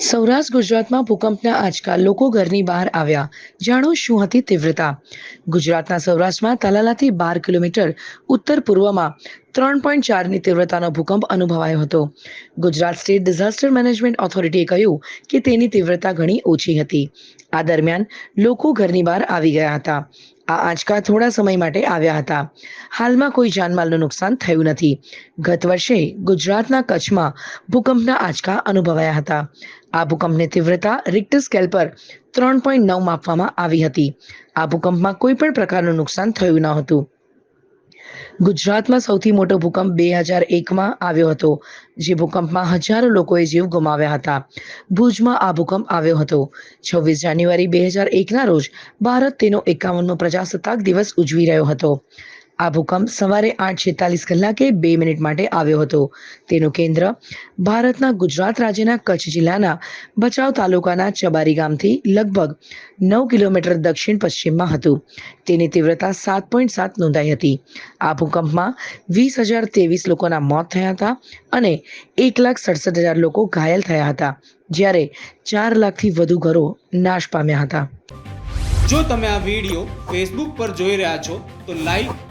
સૌરાષ્ટ્ર ગુજરાતમાં ભૂકંપના આંચકા, લોકો ઘરની બહાર આવ્યા. જાણો શું હતી તીવ્રતા? ગુજરાતના સૌરાષ્ટ્રમાં તાલાલાથી બાર કિલોમીટર ઉત્તર પૂર્વમાં ત્રણ પોઈન્ટ ચારની તીવ્રતાનો ભૂકંપ અનુભવાયો હતો. ગુજરાત સ્ટેટ ડિઝાસ્ટર મેનેજમેન્ટ ઓથોરિટીએ કહ્યું કે તેની તીવ્રતા ઘણી ઓછી હતી. આ દરમિયાન લોકો ઘરની બહાર આવી ગયા હતા. આ આંચકા થોડા સમય માટે આવ્યા હતા. હાલમાં કોઈ જાનમાલનું નુકસાન થયું નથી. ગત વર્ષે ગુજરાતના કચ્છમાં ભૂકંપના આંચકા અનુભવાયા હતા. આ ભૂકંપની તીવ્રતા રિક્ટર સ્કેલ પર ત્રણ પોઈન્ટ નવ માપવામાં આવી હતી. આ ભૂકંપમાં કોઈ પણ પ્રકારનું નુકસાન થયું ન હતું. ગુજરાતમાં સૌથી મોટો ભૂકંપ બે હજાર એકમાં આવ્યો હતો, જે ભૂકંપમાં હજારો લોકોએ જીવ ગુમાવ્યા હતા. ભુજમાં આ ભૂકંપ આવ્યો હતો. છવ્વીસ જાન્યુઆરી બે હજાર એકના રોજ ભારત તેનો એકાવનમો પ્રજાસત્તાક દિવસ ઉજવી રહ્યો હતો. આ ભૂકંપ સવારે આઠ છેતાલીસ કલાકે બે મિનિટ માટે આવ્યો હતો. તેનું કેન્દ્ર ભારતના ગુજરાત રાજ્યના કચ્છ જિલ્લાના ભચાઉ તાલુકાના ચબારી ગામથી લગભગ નવ કિલોમીટર દક્ષિણ પશ્ચિમમાં હતું. તેની તીવ્રતા સાત પોઈન્ટ સાત નોંધાઈ હતી. આ ભૂકંપમાં વીસ હજાર ત્રેવીસ લોકોના મોત થયા હતા અને એક લાખ સડસઠ હજાર લોકો ઘાયલ થયા હતા, જ્યારે ચાર લાખથી વધુ ઘરો નાશ પામ્યા હતા. જો તમે આ વીડિયો ફેસબુક પર જોઈ રહ્યા છો, તો લાઈક